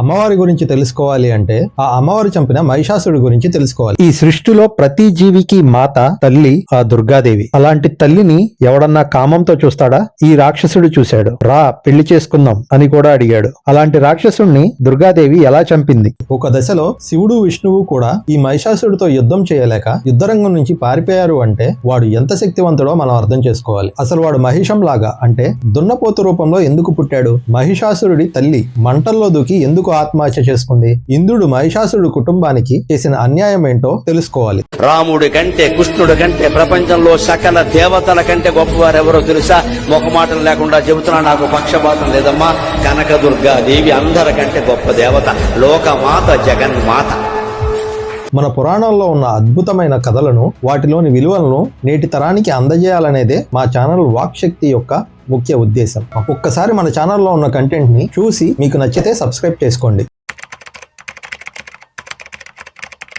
అమ్మవారి గురించి తెలుసుకోవాలి అంటే ఆ అమ్మవారు చంపిన మహిషాసుడి గురించి తెలుసుకోవాలి. ఈ సృష్టిలో ప్రతి జీవికి మాత తల్లి ఆ దుర్గాదేవి. అలాంటి తల్లిని ఎవడన్నా కామంతో చూస్తాడా? ఈ రాక్షసుడు చూశాడు. రా పెళ్ళి చేసుకుందాం అని కూడా అడిగాడు. అలాంటి రాక్షసుణ్ణి దుర్గాదేవి ఎలా చంపింది? ఒక దశలో శివుడు విష్ణువు కూడా ఈ మహిషాసుడితో యుద్ధం చేయలేక యుద్ధరంగం నుంచి పారిపోయారు అంటే వాడు ఎంత శక్తివంతుడో మనం అర్థం చేసుకోవాలి. అసలు వాడు మహిషం లాగా అంటే దున్నపోతు రూపంలో ఎందుకు పుట్టాడు? మహిషాసురుడి తల్లి మంటల్లో దూకి ఎందుకు ఆత్మహత్య చేసుకుంది? ఇంద్రుడు మహిషాసురుడు కుటుంబానికి చేసిన అన్యాయం ఏంటో తెలుసుకోవాలి. రాముడి కంటే కృష్ణుడి కంటే ప్రపంచంలో సకల దేవతల కంటే గొప్పవారు ఎవరో తెలుసా? మొఖమాటం లేకుండా చెబుతున్నా నాకు పక్షపాతం లేదమ్మా. కనకదుర్గా దేవి అందరికంటే గొప్ప దేవత. లోకమాత జగన్మాత. మన పురాణాల్లో ఉన్న అద్భుతమైన కథలను వాటిలోని విలువలను నేటి తరానికి అందజేయాలనేదే మా ఛానల్ వాక్శక్తి యొక్క ముఖ్య ఉద్దేశం. ఒక్కసారి మన ఛానల్లో ఉన్న కంటెంట్ని చూసి మీకు నచ్చితే సబ్స్క్రైబ్ చేసుకోండి.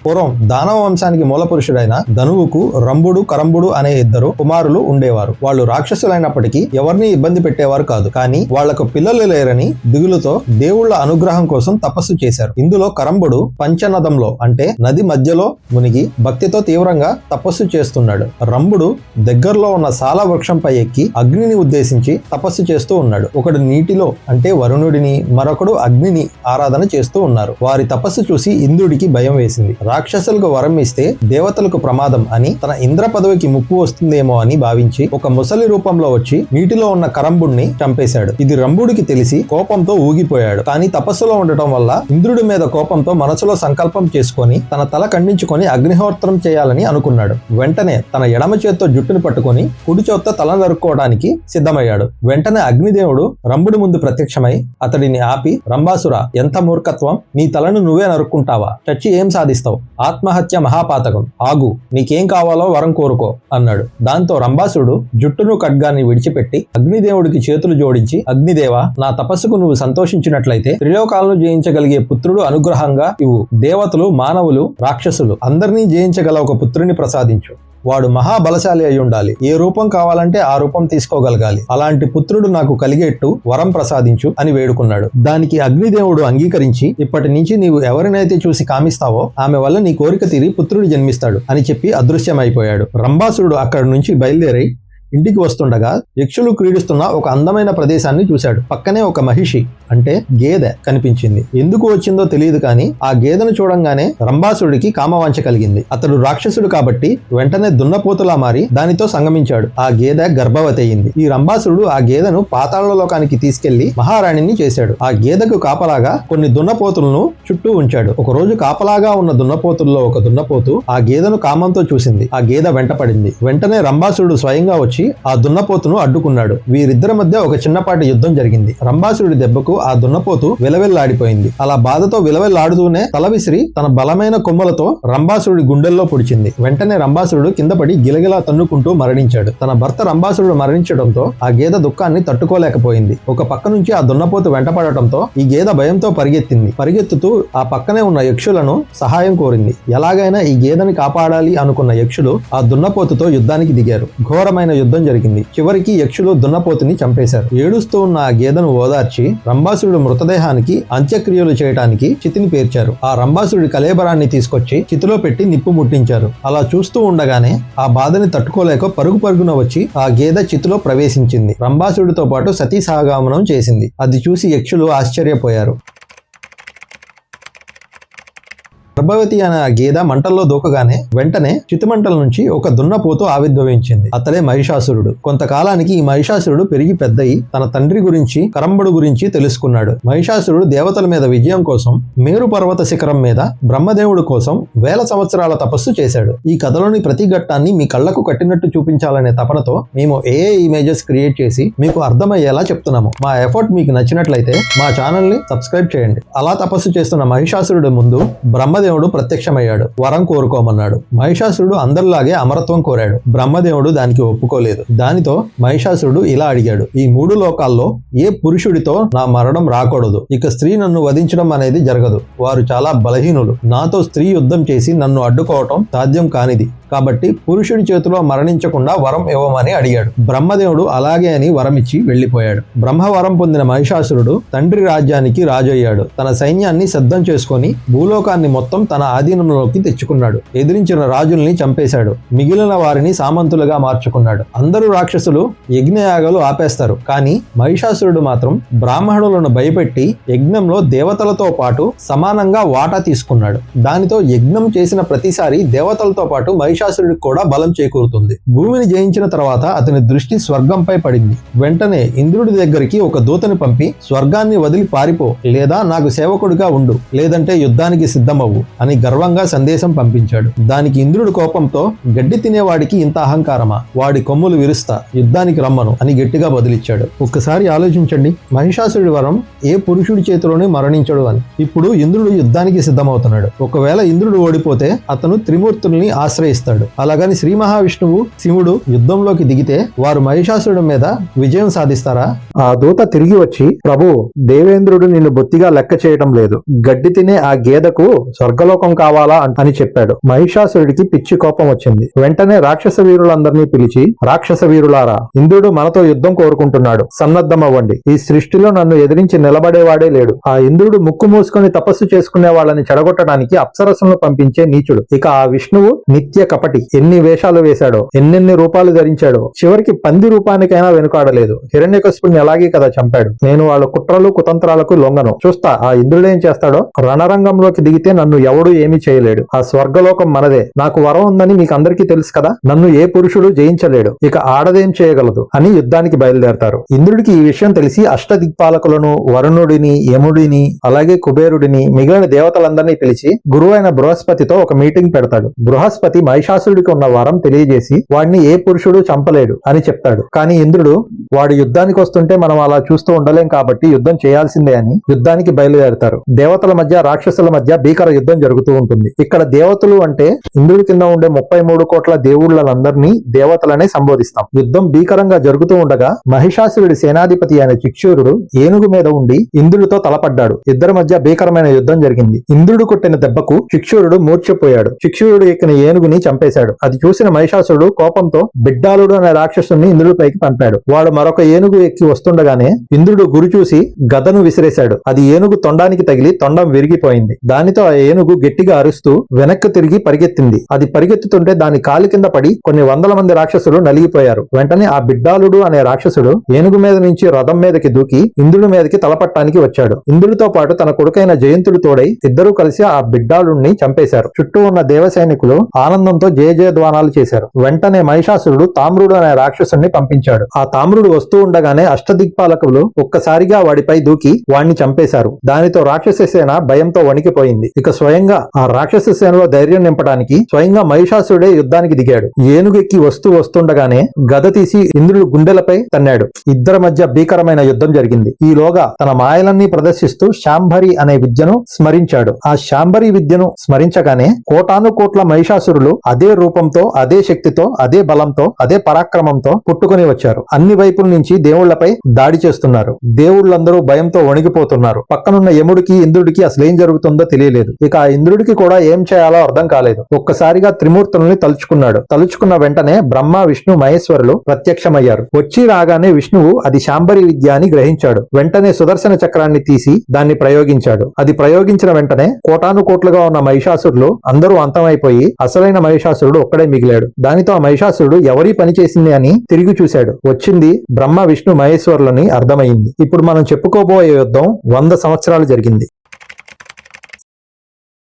పూర్వం దానవ వంశానికి మూల పురుషుడైన ధనువుకు రంభుడు కరంబుడు అనే ఇద్దరు కుమారులు ఉండేవారు. వాళ్ళు రాక్షసులైనప్పటికీ ఎవరిని ఇబ్బంది పెట్టేవారు కాదు. కానీ వాళ్ళకు పిల్లలు లేరని దిగులుతో దేవుళ్ళ అనుగ్రహం కోసం తపస్సు చేశారు. ఇందులో కరంబుడు పంచనదంలో అంటే నది మధ్యలో మునిగి భక్తితో తీవ్రంగా తపస్సు చేస్తున్నాడు. రంభుడు దగ్గరలో ఉన్న సాల వృక్షంపై ఎక్కి అగ్నిని ఉద్దేశించి తపస్సు చేస్తూ ఉన్నాడు. ఒకడు నీటిలో అంటే వరుణుడిని మరొకడు అగ్నిని ఆరాధన చేస్తూ ఉన్నారు. వారి తపస్సు చూసి ఇంద్రుడికి భయం వేసింది. రాక్షసులకు వరం ఇస్తే దేవతలకు ప్రమాదం అని తన ఇంద్ర పదవికి ముప్పు వస్తుందేమో అని భావించి ఒక ముసలి రూపంలో వచ్చి నీటిలో ఉన్న కరంబుణ్ణి చంపేశాడు. ఇది రంభుడికి తెలిసి కోపంతో ఊగిపోయాడు. కానీ తపస్సులో ఉండటం వల్ల ఇంద్రుడి మీద కోపంతో మనసులో సంకల్పం చేసుకొని తన తల ఖండించుకొని అగ్నిహోత్రం చేయాలని అనుకున్నాడు. వెంటనే తన ఎడమ చేత్తో జుట్టును పట్టుకొని కుడి చేత్తో తల నరుక్కోవడానికి సిద్ధమయ్యాడు. వెంటనే అగ్నిదేవుడు రంభుడి ముందు ప్రత్యక్షమై అతడిని ఆపి రంభాసుర ఎంత మూర్ఖత్వం! నీ తలను నువ్వే నరుక్కుంటావా? చచ్చి ఏం సాధిస్తావు? ఆత్మహత్య మహాపాతకం. ఆగు నీకేం కావాలో వరం కోరుకో అన్నాడు. దాంతో రంభాసుడు జుట్టును ఖడ్గాన్ని విడిచిపెట్టి అగ్నిదేవుడికి చేతులు జోడించి అగ్నిదేవ నా తపస్సుకు నువ్వు సంతోషించినట్లయితే త్రిలోకాలను జయించగలిగే పుత్రుడు అనుగ్రహంగా ఇవు దేవతలు మానవులు రాక్షసులు అందరినీ జయించగల ఒక పుత్రుని ప్రసాదించు. వాడు మహాబలశాలి అయి ఉండాలి. ఏ రూపం కావాలంటే ఆ రూపం తీసుకోగలగాలి. అలాంటి పుత్రుడు నాకు కలిగేట్టు వరం ప్రసాదించు అని వేడుకున్నాడు. దానికి అగ్నిదేవుడు అంగీకరించి ఇప్పటి నుంచి నీవు ఎవరినైతే చూసి కామిస్తావో ఆమె వల్ల నీ కోరిక తీరి పుత్రుడు జన్మిస్తాడు అని చెప్పి అదృశ్యమైపోయాడు. రంభాసురుడు అక్కడి నుంచి బయలుదేరి ఇంటికి వస్తుండగా యక్షులు క్రీడిస్తున్న ఒక అందమైన ప్రదేశాన్ని చూశాడు. పక్కనే ఒక మహిషి అంటే గేదె కనిపించింది. ఎందుకు వచ్చిందో తెలియదు కానీ ఆ గేదెను చూడంగానే రంభాసుడికి కామవాంఛ కలిగింది. అతడు రాక్షసుడు కాబట్టి వెంటనే దున్నపోతులా మారి దానితో సంగమించాడు. ఆ గేదె గర్భవతి అయింది. ఈ రంభాసుడు ఆ గేదెను పాతాళ లోకానికి తీసుకెళ్ళి మహారాణిని చేశాడు. ఆ గేదెకు కాపలాగా కొన్ని దున్నపోతులను చుట్టూ ఉంచాడు. ఒక రోజు కాపలాగా ఉన్న దున్నపోతుల్లో ఒక దున్నపోతు ఆ గేదెను కామంతో చూసింది. ఆ గేదె వెంటపడింది. వెంటనే రంభాసుడు స్వయంగా వచ్చి ఆ దున్నపోతును అడ్డుకున్నాడు. వీరిద్దరి మధ్య ఒక చిన్నపాటి యుద్ధం జరిగింది. రంభాసురుడి దెబ్బకు ఆ దున్నపోతు విలవెల్లాడిపోయింది. అలా బాధతో విలవెల్లాడుతూనే తల విసిరి తన బలమైన కొమ్మలతో రంభాసురుడి గుండెల్లో పొడిచింది. వెంటనే రంభాసురుడు కింద పడి గిలగిలా తన్నుకుంటూ మరణించాడు. తన భర్త రంభాసురుడు మరణించడంతో ఆ గేద దుఃఖాన్ని తట్టుకోలేకపోయింది. ఒక పక్క నుంచి ఆ దున్నపోతు వెంటపడటంతో ఈ గేద భయంతో పరిగెత్తింది. పరిగెత్తుతూ ఆ పక్కనే ఉన్న యక్షులను సహాయం కోరింది. ఎలాగైనా ఈ గేదెని కాపాడాలి అనుకున్న యక్షులు ఆ దున్నపోతుతో యుద్ధానికి దిగారు. ఘోరమైన యుద్ధం జరిగింది. చివరికి యక్షులు దున్నపోతుని చంపేశారు. ఏడుస్తూ ఉన్న ఆ గేదను ఓదార్చి రంభాసురుడు మృతదేహానికి అంత్యక్రియలు చేయడానికి చితిని పేర్చారు. ఆ రంభాసురుడి కలేబరాన్ని తీసుకొచ్చి చితిలో పెట్టి నిప్పు ముట్టించారు. అలా చూస్తూ ఉండగానే ఆ బాధని తట్టుకోలేక పరుగు పరుగున వచ్చి ఆ గేద చితిలో ప్రవేశించింది. రంభాసుడితో పాటు సతీ సహగామనం చేసింది. అది చూసి యక్షులు ఆశ్చర్యపోయారు. గర్భవతి అనే ఆ మంటల్లో దూకగానే వెంటనే చితిమంటల నుంచి ఒక దున్నపోతు ఆవిర్భవించింది. అతడే మహిషాసురుడు. కొంతకాలానికి ఈ మహిషాసురుడు పెరిగి పెద్దయి తన తండ్రి గురించి కరంబుడు గురించి తెలుసుకున్నాడు. మహిషాసురుడు దేవతల మీద విజయం కోసం మేరు పర్వత శిఖరం మీద బ్రహ్మదేవుడు కోసం వేల సంవత్సరాల తపస్సు చేశాడు. ఈ కథలోని ప్రతి ఘట్టాన్ని మీ కళ్ళకు కట్టినట్టు చూపించాలనే తపనతో మేము ఏ ఇమేజెస్ క్రియేట్ చేసి మీకు అర్థమయ్యేలా చెప్తున్నాము. మా ఎఫర్ట్ మీకు నచ్చినట్లయితే మా ఛానల్ని సబ్స్క్రైబ్ చేయండి. అలా తపస్సు చేస్తున్న మహిషాసురుడు ముందు బ్రహ్మదేవుడు బ్రహ్మదేవుడు ప్రత్యక్షమయ్యాడు. వరం కోరుకోమన్నాడు. మహిషాసురుడు అందరిలాగే అమరత్వం కోరాడు. బ్రహ్మదేవుడు దానికి ఒప్పుకోలేదు. దానితో మహిషాసురుడు ఇలా అడిగాడు. ఈ మూడు లోకాల్లో ఏ పురుషుడితో నా మరణం రాకూడదు? ఇక స్త్రీ నన్ను వధించడం అనేది జరగదు. వారు చాలా బలహీనులు. నాతో స్త్రీ యుద్ధం చేసి నన్ను అడ్డుకోవటం సాధ్యం కానిది. కాబట్టి పురుషుడి చేతిలో మరణించకుండా వరం ఇవ్వమని అడిగాడు. బ్రహ్మదేవుడు అలాగే అని వరం ఇచ్చి వెళ్ళిపోయాడు బ్రహ్మవరం పొందిన మహిషాసురుడు తండ్రి రాజ్యానికి రాజయ్యాడు. తన సైన్యాన్ని సిద్ధం చేసుకొని భూలోకాన్ని మొత్తం తన ఆధీనంలోకి తెచ్చుకున్నాడు. ఎదిరించిన రాజుల్ని చంపేశాడు. మిగిలిన వారిని సామంతులుగా మార్చుకున్నాడు. అందరూ రాక్షసులు యజ్ఞయాగాలు ఆపేస్తారు. కానీ మహిషాసురుడు మాత్రం బ్రాహ్మణులను భయపెట్టి యజ్ఞంలో దేవతలతో పాటు సమానంగా వాటా తీసుకున్నాడు. దానితో యజ్ఞం చేసిన ప్రతిసారి దేవతలతో పాటు మహిషాసురుడికి కూడా బలం చేకూరుతుంది. భూమిని జయించిన తర్వాత అతని దృష్టి స్వర్గంపై పడింది. వెంటనే ఇంద్రుడి దగ్గరికి ఒక దూతని పంపి స్వర్గాన్ని వదిలి పారిపో లేదా నాకు సేవకుడిగా ఉండు లేదంటే యుద్ధానికి సిద్ధమవ్వు. అని గర్వంగా సందేశం పంపించాడు. దానికి ఇంద్రుడు కోపంతో గడ్డి తినేవాడికి ఇంత అహంకారమా? వాడి కొమ్ములు విరుస్తా యుద్ధానికి రమ్మను అని గట్టిగా బదిలిచ్చాడు. ఒక్కసారి ఆలోచించండి మహిషాసుడి వరం ఏ పురుషుడి చేతిలోనే మరణించడు అని. ఇప్పుడు ఇంద్రుడు యుద్ధానికి సిద్ధమవుతున్నాడు. ఒకవేళ ఇంద్రుడు ఓడిపోతే అతను త్రిమూర్తుల్ని ఆశ్రయిస్తాడు. అలాగని శ్రీ మహావిష్ణువు శివుడు యుద్ధంలోకి దిగితే వారు మహిషాసురుడి మీద విజయం సాధిస్తారా? ఆ దూత తిరిగి వచ్చి ప్రభు దేవేంద్రుడు నిన్ను బొత్తిగా లెక్క చేయటం లేదు. గడ్డి తినే ఆ గేదకు స్వర్గలోకం కావాలా అని చెప్పాడు. మహిషాసురుడికి పిచ్చి కోపం వచ్చింది. వెంటనే రాక్షస వీరులందరినీ పిలిచి రాక్షస వీరులారా ఇంద్రుడు మనతో యుద్ధం కోరుకుంటున్నాడు. సన్నద్ధమవ్వండి. ఈ సృష్టిలో నన్ను ఎదిరించి నిలబడేవాడే లేడు. ఆ ఇంద్రుడు ముక్కు మూసుకొని తపస్సు చేసుకునే వాళ్ళని చెడగొట్టడానికి అప్సరసలను పంపించే నీచుడు. ఇక ఆ విష్ణువు నిత్య కపటి. ఎన్ని వేషాలు వేశాడో ఎన్నెన్ని రూపాలు ధరించాడో చివరికి పంది రూపానికైనా వెనుకాడలేదు. హిరణ్యకశిపుణ్ణి అలాగే కదా చంపాడు. నేను వాళ్ళ కుట్రలు కుతంత్రాలకు లొంగను. చూస్తా ఆ ఇంద్రుడేం చేస్తాడో? రణరంగంలోకి దిగితే నన్ను ఎవడూ ఏమీ చేయలేడు. ఆ స్వర్గలోకం మనదే. నాకు వరం ఉందని మీకు అందరికీ తెలుసు కదా? నన్ను ఏ పురుషుడు జయించలేడు. ఇక ఆడదేం చేయగలదు అని యుద్ధానికి బయలుదేరతారు. ఇంద్రుడికి ఈ విషయం తెలిసి అష్టదిక్పాలకులను వరుణుడిని యముడిని అలాగే కుబేరుడిని మిగిలిన దేవతలందరినీ పిలిచి గురువైన బృహస్పతితో ఒక మీటింగ్ పెడతాడు. బృహస్పతి మహిషాసురుడికి ఉన్న వరం తెలియజేసి వాడిని ఏ పురుషుడు చంపలేడు అని చెప్తాడు. కానీ ఇంద్రుడు వాడు యుద్ధానికి వస్తుంటే మనం అలా చూస్తూ ఉండలేం కాబట్టి యుద్ధం చేయాల్సిందే అని యుద్ధానికి బయలుదేరతారు. దేవతల మధ్య రాక్షసుల మధ్య భీకర యుద్ధం జరుగుతూ ఉంటుంది. ఇక్కడ దేవతలు అంటే ఇంద్రుడి కింద ఉండే ముప్పై మూడు కోట్ల దేవుళ్ళనందరినీ దేవతలనే సంబోధిస్తాం. యుద్ధం భీకరంగా జరుగుతూ ఉండగా మహిషాసురుడి సేనాధిపతి అయిన చిక్షూరుడు ఏనుగు మీద ఉండి ఇంద్రుడితో తలపడ్డాడు. ఇద్దరి మధ్య భీకరమైన యుద్ధం జరిగింది. ఇంద్రుడు కొట్టిన దెబ్బకు చిక్షూరుడు మూర్చిపోయాడు చిక్షూరుడు ఎక్కిన ఏనుగుని చంపేశాడు. అది చూసిన మహిషాసురుడు కోపంతో బిడ్డాలుడు అనే రాక్షసుని ఇంద్రుడిపైకి పంపాడు. వాడు మరొక ఏనుగు ఎక్కి వస్తుండగానే ఇంద్రుడు గురి చూసి గదను విసిరేశాడు. అది ఏనుగు తొండానికి తగిలి తొండం విరిగిపోయింది. దానితో ఆ ఏనుగు గట్టిగా అరుస్తూ వెనక్కి తిరిగి పరిగెత్తింది. అది పరిగెత్తుతుంటే దాని కాలి కింద పడి కొన్ని వందల మంది రాక్షసులు నలిగిపోయారు. వెంటనే ఆ బిడ్డాలుడు అనే రాక్షసుడు ఏనుగు మీద నుంచి రథం మీదకి దూకి ఇంద్రుడి మీదకి తలపట్టానికి వచ్చాడు. ఇంద్రుడితో పాటు తన కొడుకైన జయంతుడు తోడై ఇద్దరూ కలిసి ఆ బిడ్డాలుణ్ణి చంపేశారు. చుట్టూ ఉన్న దేవ సైనికులు ఆనందంతో జయ జయధ్వానాలు చేశారు. వెంటనే మహిషాసురుడు తామ్రుడు అనే రాక్షసుని పంపించాడు. ఆ తామ్రుడు వస్తూ ఉండగానే అష్టదిక్పాలకులు ఒక్కసారిగా వాడిపై దూకి వాణ్ణి చంపేశారు. దానితో రాక్షస సేన భయంతో వణికిపోయింది. ఇక స్వయంగా ఆ రాక్షస సేనలో ధైర్యం నింపడానికి స్వయంగా మహిషాసుడే యుద్ధానికి దిగాడు. ఏనుగెక్కి వస్తూ వస్తుండగానే గద తీసి ఇంద్రుడు గుండెలపై తన్నాడు. ఇద్దరి మధ్య భీకరమైన యుద్ధం జరిగింది. ఈలోగా తన మాయలన్నీ ప్రదర్శిస్తూ శాంభరి అనే విద్యను స్మరించాడు. ఆ శాంభరి విద్యను స్మరించగానే కోటాను కోట్ల మహిషాసురులు అదే రూపంతో అదే శక్తితో అదే బలంతో అదే పరాక్రమంతో పుట్టుకొని వచ్చారు. అన్ని వైపుల నుంచి దేవుళ్ళపై దాడి చేస్తున్నారు. దేవుళ్ళందరూ భయంతో వణిగిపోతున్నారు. పక్కనున్న యముడికి ఇంద్రుడికి అసలు ఏం జరుగుతుందో తెలియలేదు. ఇక ఆ ఇంద్రుడికి కూడా ఏం చేయాలో అర్థం కాలేదు. ఒక్కసారిగా త్రిమూర్తుల్ని తలుచుకున్నాడు. తలుచుకున్న వెంటనే బ్రహ్మ విష్ణు మహేశ్వరులు ప్రత్యక్షమయ్యారు. వచ్చి రాగానే విష్ణువు అది శాంబరి విద్య అని గ్రహించాడు. వెంటనే సుదర్శన చక్రాన్ని తీసి దాన్ని ప్రయోగించాడు. అది ప్రయోగించిన వెంటనే కోటాను కోట్లుగా ఉన్న మహిషాసురులు అందరూ అంతమైపోయి అసలైన మహిషాసురుడు ఒక్కడే మిగిలాడు. దానితో ఆ మహిషాసురుడు ఎవరి పని చేసింది అని తిరిగి చూశాడు. వచ్చింది బ్రహ్మ విష్ణు మహేశ్వరులని అర్థమైంది. ఇప్పుడు మనం చెప్పుకోబోయే యుద్ధం వంద సంవత్సరాలు జరిగింది.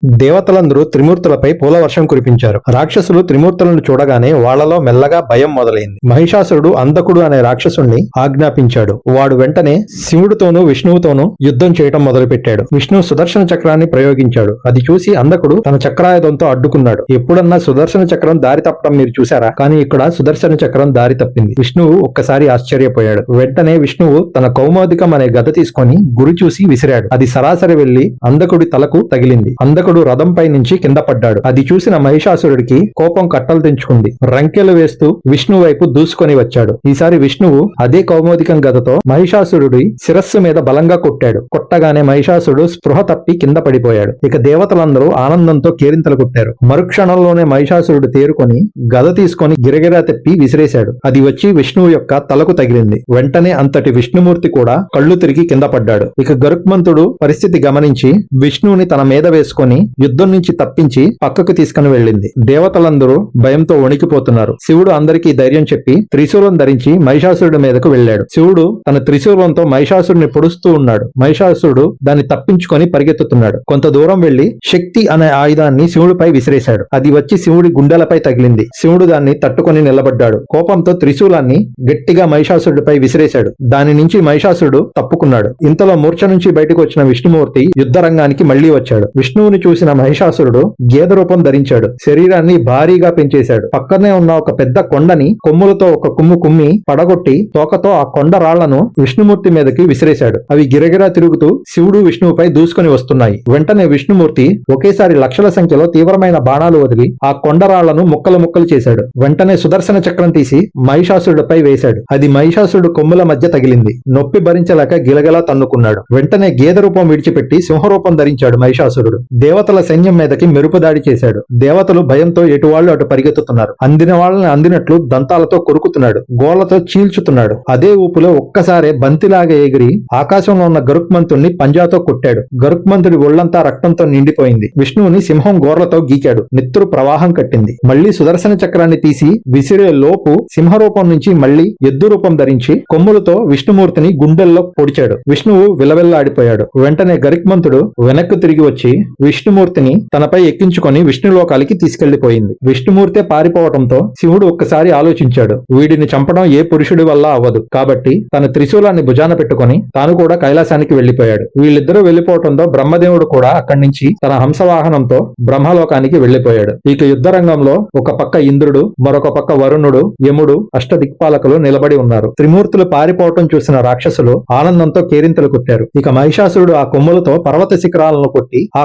దేవతలందరూ త్రిమూర్తులపై పూల వర్షం కురిపించారు. రాక్షసులు త్రిమూర్తులను చూడగానే వాళ్ళలో మెల్లగా భయం మొదలైంది. మహిషాసురుడు అంధకుడు అనే రాక్షసుణ్ణి ఆజ్ఞాపించాడు. వాడు వెంటనే శివుడితోనూ విష్ణువుతోనూ యుద్ధం చేయటం మొదలుపెట్టాడు. విష్ణువు సుదర్శన చక్రాన్ని ప్రయోగించాడు. అది చూసి అంధకుడు తన చక్రాయుధంతో అడ్డుకున్నాడు. ఎప్పుడన్నా సుదర్శన చక్రం దారి తప్పడం మీరు చూసారా కానీ ఇక్కడ సుదర్శన చక్రం దారి తప్పింది. విష్ణువు ఒక్కసారి ఆశ్చర్యపోయాడు. వెంటనే విష్ణువు తన కౌమోదికం అనే గద తీసుకొని గురి చూసి విసిరాడు. అది సరాసరి వెళ్ళి అంధకుడి తలకు తగిలింది. అందకు దండకుడు రథంపై నుంచి కింద పడ్డాడు. అది చూసిన మహిషాసురుడికి కోపం కట్టలు తెంచుకుంది. రంకెలు వేస్తూ విష్ణు వైపు దూసుకొని వచ్చాడు. ఈసారి విష్ణువు అదే కౌమోదికం గదతో మహిషాసురుడి శిరస్సు మీద బలంగా కొట్టాడు. కొట్టగానే మహిషాసురుడు స్పృహ తప్పి కింద పడిపోయాడు. ఇక దేవతలందరూ ఆనందంతో కేరింతలు కొట్టారు. మరుక్షణంలోనే మహిషాసురుడు తేరుకొని గద తీసుకొని గిరగిరా తెప్పి విసిరేశాడు. అది వచ్చి విష్ణువు యొక్క తలకు తగిలింది. వెంటనే అంతటి విష్ణుమూర్తి కూడా కళ్ళు తిరిగి కింద పడ్డాడు. ఇక గరుక్మంతుడు పరిస్థితి గమనించి విష్ణువుని తన మీద వేసుకొని యుద్ధం నుంచి తప్పించి పక్కకు తీసుకుని వెళ్ళింది. దేవతలందరూ భయంతో వణికిపోతున్నారు. శివుడు అందరికీ ధైర్యం చెప్పి త్రిశూలం ధరించి మహిషాసురుడి మీదకు వెళ్ళాడు. శివుడు తన త్రిశూలంతో మహిషాసురుడిని పొడుస్తూ ఉన్నాడు. మహిషాసురుడు దాన్ని తప్పించుకొని పరిగెత్తుతున్నాడు. కొంత దూరం వెళ్ళి శక్తి అనే ఆయుధాన్ని శివుడిపై విసిరేశాడు. అది వచ్చి శివుడి గుండెలపై తగిలింది. శివుడు దాన్ని తట్టుకొని నిలబడ్డాడు. కోపంతో త్రిశూలాన్ని గట్టిగా మహిషాసురుడిపై విసిరేశాడు. దాని నుంచి మహిషాసురుడు తప్పుకున్నాడు. ఇంతలో మూర్ఛ నుంచి బయటకు వచ్చిన విష్ణుమూర్తి యుద్ధ రంగానికి మళ్ళీ వచ్చాడు. విష్ణువుని చూసిన మహిషాసురుడు గేద రూపం ధరించాడు. శరీరాన్ని భారీగా పెంచేశాడు. పక్కనే ఉన్న ఒక పెద్ద కొండని కొమ్ములతో ఒక కుమ్ము కుమ్మి పడగొట్టి తోకతో ఆ కొండ రాళ్ళను విష్ణుమూర్తి మీదకి విసిరేశాడు. అవి గిరగిరా తిరుగుతూ శివుడు విష్ణువుపై దూసుకొని వస్తున్నాయి. వెంటనే విష్ణుమూర్తి ఒకేసారి లక్షల సంఖ్యలో తీవ్రమైన బాణాలు వదిలి ఆ కొండరాళ్ళను ముక్కలు ముక్కలు చేశాడు. వెంటనే సుదర్శన చక్రం తీసి మహిషాసురుడిపై వేశాడు. అది మహిషాసురుడు కొమ్ముల మధ్య తగిలింది. నొప్పి భరించలేక గిలగలా తన్నుకున్నాడు. వెంటనే గేద రూపం విడిచిపెట్టి సింహరూపం ధరించాడు మహిషాసురుడు. దేవతల సైన్యం మీదకి మెరుపు దాడి చేశాడు. దేవతలు భయంతో ఎటువాళ్ళు అటు పరిగెత్తుతున్నారు. అందిన వాళ్ళని అందినట్లు దంతాలతో కొరుకుతున్నాడు. గోళ్ళతో చీల్చుతున్నాడు. అదే ఊపులో ఒక్కసారే బంతిలాగా ఎగిరి ఆకాశంలో ఉన్న గరుక్మంతుణ్ణి పంజాతో కొట్టాడు. గరుక్మంతుడి ఒళ్ళంతా రక్తంతో నిండిపోయింది. విష్ణువుని సింహం గోర్లతో గీకాడు. నెత్తురు ప్రవాహం కట్టింది. మళ్ళీ సుదర్శన చక్రాన్ని తీసి విసిరే లోపు సింహరూపం నుంచి మళ్ళీ ఎద్దు రూపం ధరించి కొమ్ములతో విష్ణుమూర్తిని గుండెల్లో పొడిచాడు. విష్ణువు విలవిల్లాడిపోయాడు. వెంటనే గరిక్మంతుడు వెనక్కు తిరిగి వచ్చి విష్ణు విష్ణుమూర్తిని తనపై ఎక్కించుకొని విష్ణులోకాలకి తీసుకెళ్ళిపోయింది విష్ణుమూర్తే పారిపోవటంతో శివుడు ఒక్కసారి ఆలోచించాడు. వీడిని చంపడం ఏ పురుషుడి వల్ల అవ్వదు. కాబట్టి తన త్రిశూలాన్ని భుజాన పెట్టుకొని తాను కూడా కైలాసానికి వెళ్ళిపోయాడు వీళ్ళిద్దరూ వెళ్ళిపోవటంతో బ్రహ్మదేవుడు కూడా అక్కడి నుంచి తన హంసవాహనంతో బ్రహ్మలోకానికి వెళ్ళిపోయాడు ఇక యుద్ధ రంగంలో ఒక పక్క ఇంద్రుడు మరొక పక్క వరుణుడు యముడు అష్టదిక్పాలకులు నిలబడి ఉన్నారు. త్రిమూర్తులు పారిపోవటం చూసిన రాక్షసులు ఆనందంతో కేరింతలు కొట్టారు. ఇక మహిషాసురుడు ఆ కొమ్ములతో పర్వత శిఖరాలను కొట్టి ఆ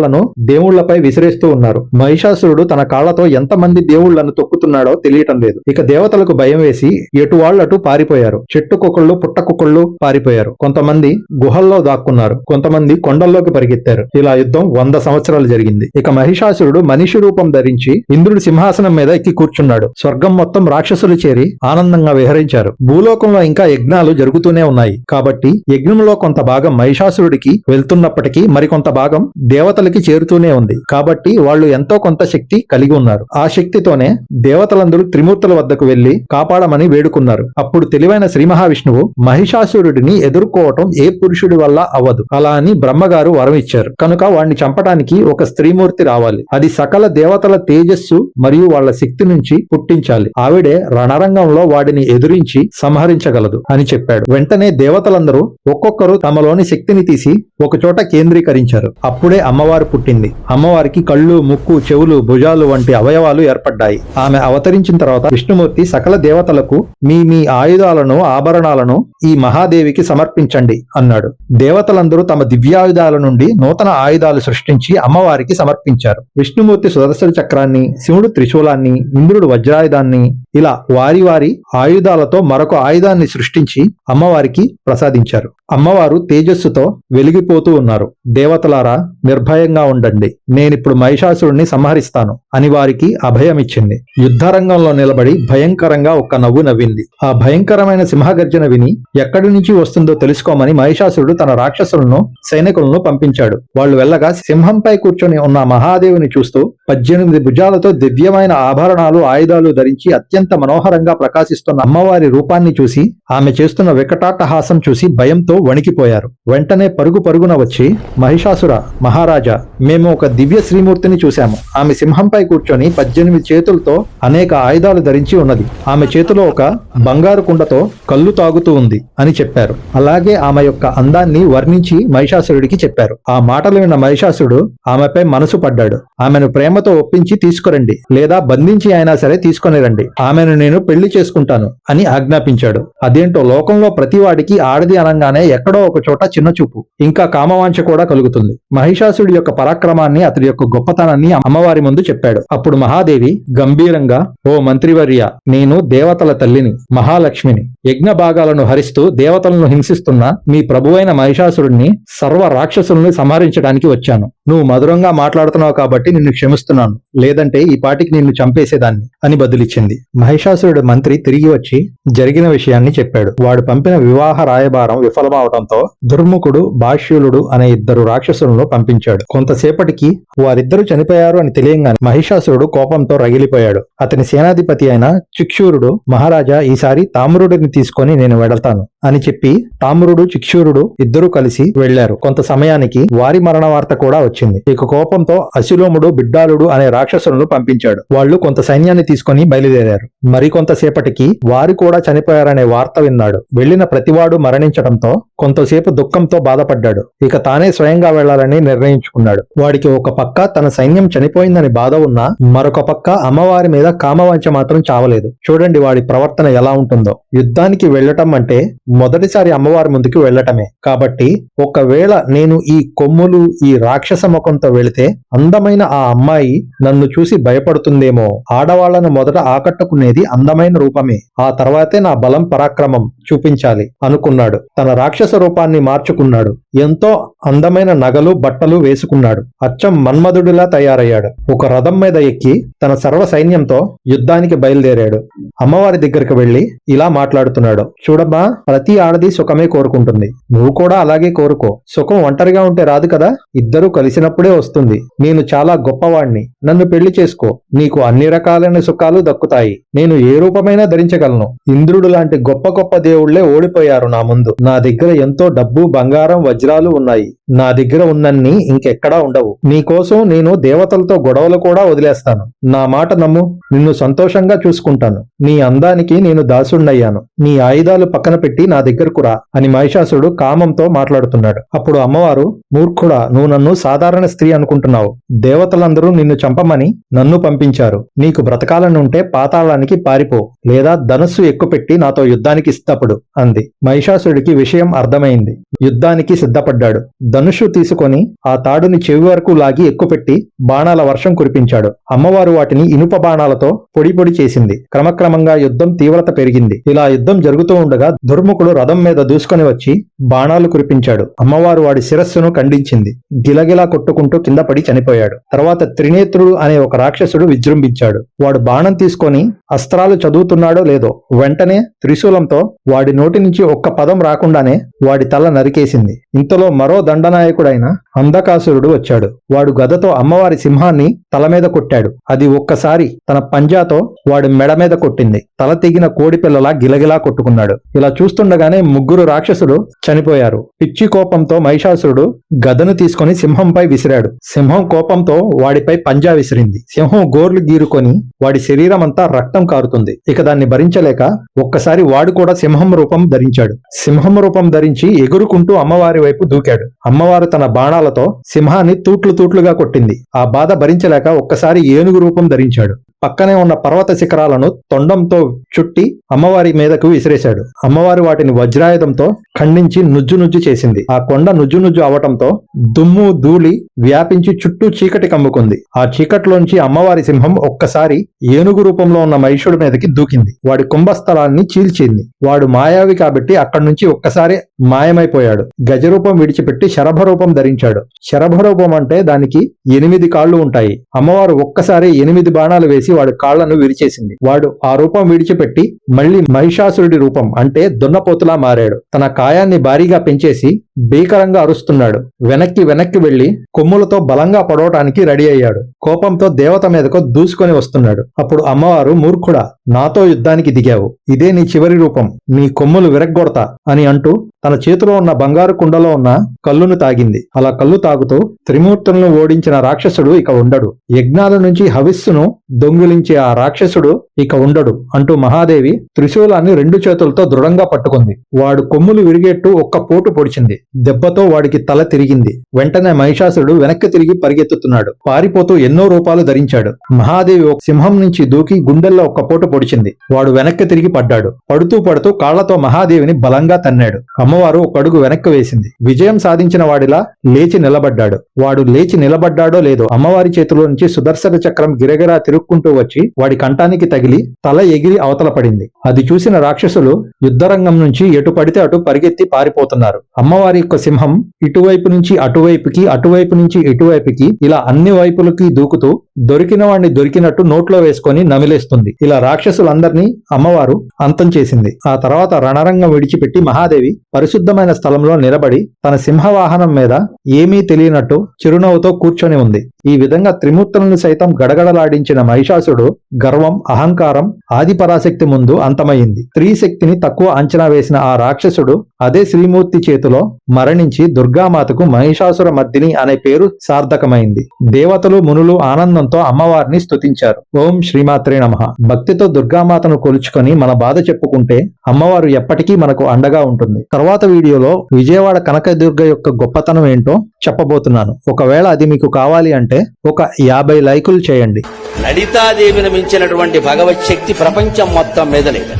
కొండరాళ్ళను దేవుళ్ళపై విసిరేస్తూ ఉన్నారు. మహిషాసురుడు తన కాళ్ళతో ఎంతమంది దేవుళ్ళను తొక్కుతున్నాడో తెలియటం లేదు. ఇక దేవతలకు భయం వేసి ఎటు వాళ్ళటు పారిపోయారు. చెట్టు కుక్కళ్ళు పుట్ట కుక్కళ్ళు పారిపోయారు. కొంతమంది గుహల్లో దాక్కున్నారు. కొంతమంది కొండల్లోకి పరిగెత్తారు. ఇలా యుద్ధం వంద సంవత్సరాలు జరిగింది. ఇక మహిషాసురుడు మనిషి రూపం ధరించి ఇంద్రుడి సింహాసనం మీద ఎక్కి కూర్చున్నాడు. స్వర్గం మొత్తం రాక్షసులు చేరి ఆనందంగా విహరించారు. భూలోకంలో ఇంకా యజ్ఞాలు జరుగుతూనే ఉన్నాయి. కాబట్టి యజ్ఞంలో కొంత భాగం మహిషాసురుడికి వెళ్తున్నప్పటికీ మరికొంత భాగం దేవతలకి చేరుతూనే ఉంది. కాబట్టి వాళ్ళు ఎంతో కొంత శక్తి కలిగి ఉన్నారు. ఆ శక్తితోనే దేవతలందరూ త్రిమూర్తుల వద్దకు వెళ్ళి కాపాడమని వేడుకున్నారు. అప్పుడు తెలివైన శ్రీ మహావిష్ణువు మహిషాసురుడిని ఎదుర్కోవటం ఏ పురుషుడి వల్ల అవ్వదు. అలా అని బ్రహ్మగారు వరం ఇచ్చారు. కనుక వాణ్ణి చంపటానికి ఒక స్త్రీమూర్తి రావాలి. అది సకల దేవతల తేజస్సు మరియు వాళ్ళ శక్తి నుంచి పుట్టించాలి. ఆవిడే రణరంగంలో వాడిని ఎదురించి సంహరించగలదు అని చెప్పాడు. వెంటనే దేవతలందరూ ఒక్కొక్కరు తమలోని శక్తిని తీసి ఒకచోట కేంద్రీకరించారు. అప్పుడే అమ్మవారు పుట్టింది. అమ్మవారికి కళ్ళు ముక్కు చెవులు భుజాలు వంటి అవయవాలు ఏర్పడ్డాయి. ఆమె అవతరించిన తర్వాత విష్ణుమూర్తి సకల దేవతలకు మీ మీ ఆయుధాలను ఆభరణాలను ఈ మహాదేవికి సమర్పించండి అన్నాడు. దేవతలందరూ తమ దివ్యాయుధాల నుండి నూతన ఆయుధాలు సృష్టించి అమ్మవారికి సమర్పించారు. విష్ణుమూర్తి సుదర్శన చక్రాన్ని శివుడు త్రిశూలాన్ని ఇంద్రుడు వజ్రాయుధాన్ని ఇలా వారి వారి ఆయుధాలతో మరొక ఆయుధాన్ని సృష్టించి అమ్మవారికి ప్రసాదించారు. అమ్మవారు తేజస్సుతో వెలిగిపోతూ ఉన్నారు. దేవతలారా నిర్భయ నిర్భయంగా ఉండండి. నేనిప్పుడు మహిషాసురుణ్ణి సంహరిస్తాను. అని వారికి అభయమిచ్చింది. యుద్ధరంగంలో నిలబడి భయంకరంగా ఒక్క నవ్వు నవ్వింది. ఆ భయంకరమైన సింహగర్జన విని ఎక్కడి నుంచి వస్తుందో తెలుసుకోమని మహిషాసురుడు తన రాక్షసులను సైనికులను పంపించాడు. వాళ్ళు వెళ్ళగా సింహంపై కూర్చొని ఉన్న మహాదేవుని చూస్తూ పద్దెనిమిది భుజాలతో దివ్యమైన ఆభరణాలు ఆయుధాలు ధరించి అత్యంత మనోహరంగా ప్రకాశిస్తున్న అమ్మవారి రూపాన్ని చూసి ఆమె చేస్తున్న వికటాటహాసం చూసి భయంతో వణికిపోయారు. వెంటనే పరుగు పరుగున వచ్చి మహిషాసుర మహారాజా మేము ఒక దివ్య శ్రీమూర్తిని చూశాము. ఆమె సింహంపై కూర్చొని పద్దెనిమిది చేతులతో అనేక ఆయుధాలు ధరించి ఉన్నది. ఆమె చేతిలో ఒక బంగారు కుండతో కళ్ళు తాగుతూ ఉంది అని చెప్పారు. అలాగే ఆమె యొక్క అందాన్ని వర్ణించి మహిషాసురుడికి చెప్పారు. ఆ మాటలు విన్న మహిషాసురుడు ఆమెపై మనసు పడ్డాడు. ఆమెను ప్రేమతో ఒప్పించి తీసుకురండి లేదా బంధించి అయినా సరే తీసుకొని రండి. ఆమెను నేను పెళ్ళి చేసుకుంటాను అని ఆజ్ఞాపించాడు. అదేంటో లోకంలో ప్రతివాడికి ఆడది అనగానే ఎక్కడో ఒక చోట చిన్న చూపు ఇంకా కామవాంఛ కూడా కలుగుతుంది. మహిషాసుడి యొక్క పరాక్రమాన్ని అతడి యొక్క గొప్పతనాన్ని అమ్మవారి ముందు చెప్పాడు. అప్పుడు మహాదేవి గంభీరంగా ఓ మంత్రివర్య నేను దేవతల తల్లిని మహాలక్ష్మిని యజ్ఞ భాగాలను హరిస్తూ దేవతలను హింసిస్తున్న మీ ప్రభువైన మహిషాసురుణ్ణి సర్వ రాక్షసుల్ని సంహరించడానికి వచ్చాను. నువ్వు మధురంగా మాట్లాడుతున్నావు కాబట్టి నిన్ను క్షమిస్తున్నాను. లేదంటే ఈ పాటికి నిన్ను చంపేసేదాన్ని అని బదులిచ్చింది. మహిషాసురుడు మంత్రి తిరిగి వచ్చి జరిగిన విషయాన్ని చెప్పాడు. వాడు పంపిన వివాహ రాయబారం విఫలమవడంతో దుర్ముఖుడు భాష్యులుడు అనే ఇద్దరు రాక్షసులను పంపించాడు. కొంతసేపటికి వారిద్దరూ చనిపోయారు అని తెలియంగానే మహిషాసురుడు కోపంతో రగిలిపోయాడు. అతని సేనాధిపతి అయిన చిక్షూరుడు మహారాజా ఈసారి తామ్రుడిని తీసుకొని నేను వెడతాను అని చెప్పి తామ్రుడు చిక్షూరుడు ఇద్దరూ కలిసి వెళ్ళారు కొంత సమయానికి వారి మరణ వార్త కూడా వచ్చింది. ఇక కోపంతో అశిలోముడు బిడ్డాలుడు అనే రాక్షసులను పంపించాడు. వాళ్ళు కొంత సైన్యాన్ని తీసుకొని బయలుదేరారు. మరికొంతసేపటికి వారు కూడా చనిపోయారనే వార్త విన్నాడు. వెళ్ళిన ప్రతివాడు మరణించడంతో కొంతసేపు దుఃఖంతో బాధపడ్డాడు. ఇక తానే స్వయంగా వెళ్ళాలని నిర్ణయించుకున్నాడు. వాడికి ఒక పక్క తన సైన్యం చనిపోయిందని బాధ ఉన్నా మరొక పక్క అమ్మవారి మీద కామవంచ మాత్రం చావలేదు. చూడండి వాడి ప్రవర్తన ఎలా ఉంటుందో. యుద్ధానికి వెళ్ళటం అంటే మొదటిసారి అమ్మవారి ముందుకు వెళ్ళటమే. కాబట్టి ఒకవేళ నేను ఈ కొమ్ములు ఈ రాక్షస ముఖంతో వెళితే అందమైన ఆ అమ్మాయి నన్ను చూసి భయపడుతుందేమో. ఆడవాళ్ళను మొదట ఆకట్టుకునేది అందమైన రూపమే. ఆ తర్వాతే నా బలం పరాక్రమం చూపించాలి అనుకున్నాడు. తన రాక్షస రూపాన్ని మార్చుకున్నాడు. ఎంతో అందమైన నగలు బట్టలు వేసుకున్నాడు. అచ్చం మన్మధుడిలా తయారయ్యాడు. ఒక రథం మీద ఎక్కి తన సర్వ సైన్యంతో యుద్ధానికి బయలుదేరాడు. అమ్మవారి దగ్గరికి వెళ్ళి ఇలా మాట్లాడుతున్నాడు. చూడమ్మా ప్రతి ఆడది సుఖమే కోరుకుంటుంది. నువ్వు కూడా అలాగే కోరుకో. సుఖం ఒంటరిగా ఉంటే రాదు కదా? ఇద్దరూ కలిసినప్పుడే వస్తుంది. నేను చాలా గొప్పవాణ్ణి. నన్ను పెళ్ళి చేసుకో. నీకు అన్ని రకాలైన సుఖాలు దక్కుతాయి. నేను ఏ రూపమైనా ధరించగలను. ఇంద్రుడు లాంటి గొప్ప గొప్ప దేవుళ్ళే ఓడిపోయారు నా ముందు. నా దగ్గర ఎంతో డబ్బు బంగారం వజ్రాలు ఉన్నాయి. నా దగ్గర ఉన్నన్ని ఇంకెక్కడా ఉండవు. నీకోసం నేను దేవతలతో గొడవలు కూడా వదిలేస్తాను. నా మాట నమ్ము. నిన్ను సంతోషంగా చూసుకుంటాను. నీ అందానికి నేను దాసుణ్ణయ్యాను. నీ ఆయుధాలు పక్కన పెట్టి నా దగ్గరకు రా అని మహిషాసుడు కామంతో మాట్లాడుతున్నాడు. అప్పుడు అమ్మవారు మూర్ఖుడా నువ్వు నన్ను సాధారణ స్త్రీ అనుకుంటున్నావు. దేవతలందరూ నిన్ను చంపమని నన్ను పంపించారు. నీకు బ్రతకాలని ఉంటే పాతాళానికి పారిపో లేదా ధనస్సు ఎక్కుపెట్టి నాతో యుద్ధానికి సిద్ధపడు అంది. మహిషాసుడికి విషయం అర్థమైంది. యుద్ధానికి సిద్ధపడ్డాడు. ధనుషు తీసుకొని ఆ తాడుని చెవి వరకు లాగి ఎక్కుపెట్టి బాణాల వర్షం కురిపించాడు. అమ్మవారు వాటిని ఇనుప బాణాలతో పొడి పొడి చేసింది. క్రమక్రమంగా యుద్ధం తీవ్రత పెరిగింది. ఇలా యుద్ధం జరుగుతూ ఉండగా దుర్ముఖ దుర్ముఖుడు రథం మీద దూసుకొని వచ్చి బాణాలు కురిపించాడు. అమ్మవారు వాడి శిరస్సును ఖండించింది. గిలగిలా కొట్టుకుంటూ కింద పడి చనిపోయాడు. తర్వాత త్రినేత్రుడు అనే ఒక రాక్షసుడు విజృంభించాడు. వాడు బాణం తీసుకొని అస్త్రాలు చదువుతున్నాడో లేదో వెంటనే త్రిశూలంతో వాడి నోటి నుంచి ఒక్క పదం రాకుండానే వాడి తల నరికేసింది. ఇంతలో మరో దండనాయకుడైన అంధకాసురుడు వచ్చాడు. వాడు గదతో అమ్మవారి సింహాన్ని తల మీద కొట్టాడు. అది ఒక్కసారి తన పంజాతో వాడి మెడ మీద కొట్టింది. తల తెగిన కోడి పిల్లలా గిలగిలా కొట్టుకున్నాడు. ఇలా చూస్తుండగానే ముగ్గురు రాక్షసులు చనిపోయారు. పిచ్చి కోపంతో మహిషాసురుడు గదను తీసుకొని సింహంపై విసిరాడు. సింహం కోపంతో వాడిపై పంజా విసిరింది. సింహం గోర్లు గీరుకొని వాడి శరీరం అంతా రక్తం కారుతుంది. ఇక దాన్ని భరించలేక ఒక్కసారి వాడు కూడా సింహం రూపం ధరించాడు. సింహం రూపం ధరించి ఎగురుకుంటూ అమ్మవారి వైపు దూకాడు. అమ్మవారు తన బాణాలతో సింహాన్ని తూట్లు తూట్లుగా కొట్టింది. ఆ బాధ భరించలేక ఒక్కసారి ఏనుగు రూపం ధరించాడు. పక్కనే ఉన్న పర్వత శిఖరాలను తొండంతో చుట్టి అమ్మవారి మీదకు విసిరేశాడు. అమ్మవారు వాటిని వజ్రాయుధంతో ఖండించి నుజ్జు నుజ్జు చేసింది. ఆ కొండ నుజ్జు నుజ్జు అవటంతో దుమ్ము ధూళి వ్యాపించి చుట్టూ చీకటి కమ్ముకుంది. ఆ చీకట్లోంచి అమ్మవారి సింహం ఒక్కసారి ఏనుగు రూపంలో ఉన్న మహిషుడి మీదకి దూకింది. వాడి కుంభస్థలాన్ని చీల్చింది. వాడు మాయావి కాబట్టి అక్కడి నుంచి ఒక్కసారి మాయమైపోయాడు. గజరూపం విడిచిపెట్టి శరభ రూపం ధరించాడు. శరభ రూపం అంటే దానికి ఎనిమిది కాళ్ళు ఉంటాయి. అమ్మవారు ఒక్కసారి ఎనిమిది బాణాలు వేసి వాడు కాళ్ళను విరిచేసింది. వాడు ఆ రూపం విడిచిపెట్టి మళ్ళీ మహిషాసురుడి రూపం అంటే దున్నపోతులా మారాడు. తన కాయాన్ని భారీగా పెంచేసి భీకరంగా అరుస్తున్నాడు. వెనక్కి వెనక్కి వెళ్ళి కొమ్ములతో బలంగా పడవటానికి రెడీ అయ్యాడు. కోపంతో దేవత మీదకు దూసుకొని వస్తున్నాడు. అప్పుడు అమ్మవారు మూర్ఖుడా నాతో యుద్ధానికి దిగావు. ఇదే నీ చివరి రూపం. నీ కొమ్ములు విరగ్గొడతా అని అంటూ తన చేతిలో ఉన్న బంగారు కుండలో ఉన్న కల్లును తాగింది. అలా కళ్ళు తాగుతూ త్రిమూర్తులను ఓడించిన రాక్షసుడు ఇక ఉండడు. యజ్ఞాల నుంచి హవిస్సును దొంగిలించే ఆ రాక్షసుడు ఇక ఉండడు అంటూ మహాదేవి త్రిశూలాన్ని రెండు చేతులతో దృఢంగా పట్టుకుంది. వాడు కొమ్ములు విరిగేట్టు ఒక్క పోటు పొడిచింది. దెబ్బతో వాడికి తల తిరిగింది. వెంటనే మహిషాసురుడు వెనక్కి తిరిగి పరిగెత్తుతున్నాడు. పారిపోతూ ఎన్నో రూపాలు ధరించాడు. మహాదేవి ఒక సింహం నుంచి దూకి గుండెల్లో ఒక్క పోటు పొడిచింది. వాడు వెనక్కి తిరిగి పడ్డాడు. పడుతూ పడుతూ కాళ్ళతో మహాదేవిని బలంగా తన్నాడు. అమ్మవారు ఒక అడుగు వెనక్కి వేసింది. విజయం సాధించిన వాడిలా లేచి నిలబడ్డాడు. వాడు లేచి నిలబడ్డాడో లేదో అమ్మవారి చేతిలో నుంచి సుదర్శన చక్రం గిరగిరా తిరుక్కుంటూ వచ్చి వాడి కంఠానికి తగిలి తల ఎగిరి అవతల పడింది. అది చూసిన రాక్షసులు యుద్ధరంగం నుంచి ఎటు పడితే అటు పరిగెత్తి పారిపోతున్నారు. అమ్మవారి యొక్క సింహం ఇటువైపు నుంచి అటువైపుకి అటువైపు నుంచి ఇటువైపుకి ఇలా అన్ని వైపులకి దూకుతూ దొరికిన వాడిని దొరికినట్టు నోట్లో వేసుకొని నమిలేస్తుంది. ఇలా రాక్షసులందరినీ అమ్మవారు అంతం చేసింది. ఆ తర్వాత రణరంగం విడిచిపెట్టి మహాదేవి పరిశుద్ధమైన స్థలంలో నిలబడి తన సింహవాహనం మీద ఏమీ తెలియనట్టు చిరునవ్వుతో కూర్చొని ఉంది. ఈ విధంగా త్రిమూర్తులను సైతం గడగడలాడించిన మహిషాసుడు గర్వం అహంకారం ఆది పరాశక్తి ముందు అంతమయ్యింది స్త్రీ శక్తిని తక్కువ అంచనా వేసిన ఆ రాక్షసుడు అదే శ్రీమూర్తి చేతిలో మరణించి దుర్గామాతకు మహిషాసుర మద్దిని అనే పేరు సార్థకమైంది. దేవతలు మునులు ఆనందంతో అమ్మవారిని స్తుతించారు. ఓం శ్రీమాత్రే నమః. భక్తితో దుర్గామాతను కొలుచుకొని మన బాధ చెప్పుకుంటే అమ్మవారు ఎప్పటికీ మనకు అండగా ఉంటుంది. తర్వాత వీడియోలో విజయవాడ కనకదుర్గ యొక్క గొప్పతనం ఏంటో చెప్పబోతున్నాను. ఒకవేళ అది మీకు కావాలి అంటే ఒక యాభై లైకులు చేయండి. లలితాదేవిని మించినటువంటి భగవత్ శక్తి ప్రపంచం మొత్తం మీద లేదు.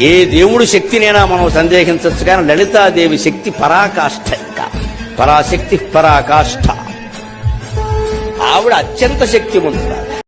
ఏ దేవుడు శక్తినైనా మనం సందేహించవచ్చు కానీ లలితాదేవి శక్తి పరాకాష్ఠ ఇంకా. పరాశక్తి పరాకాష్ఠ ఆవిడ అత్యంత శక్తి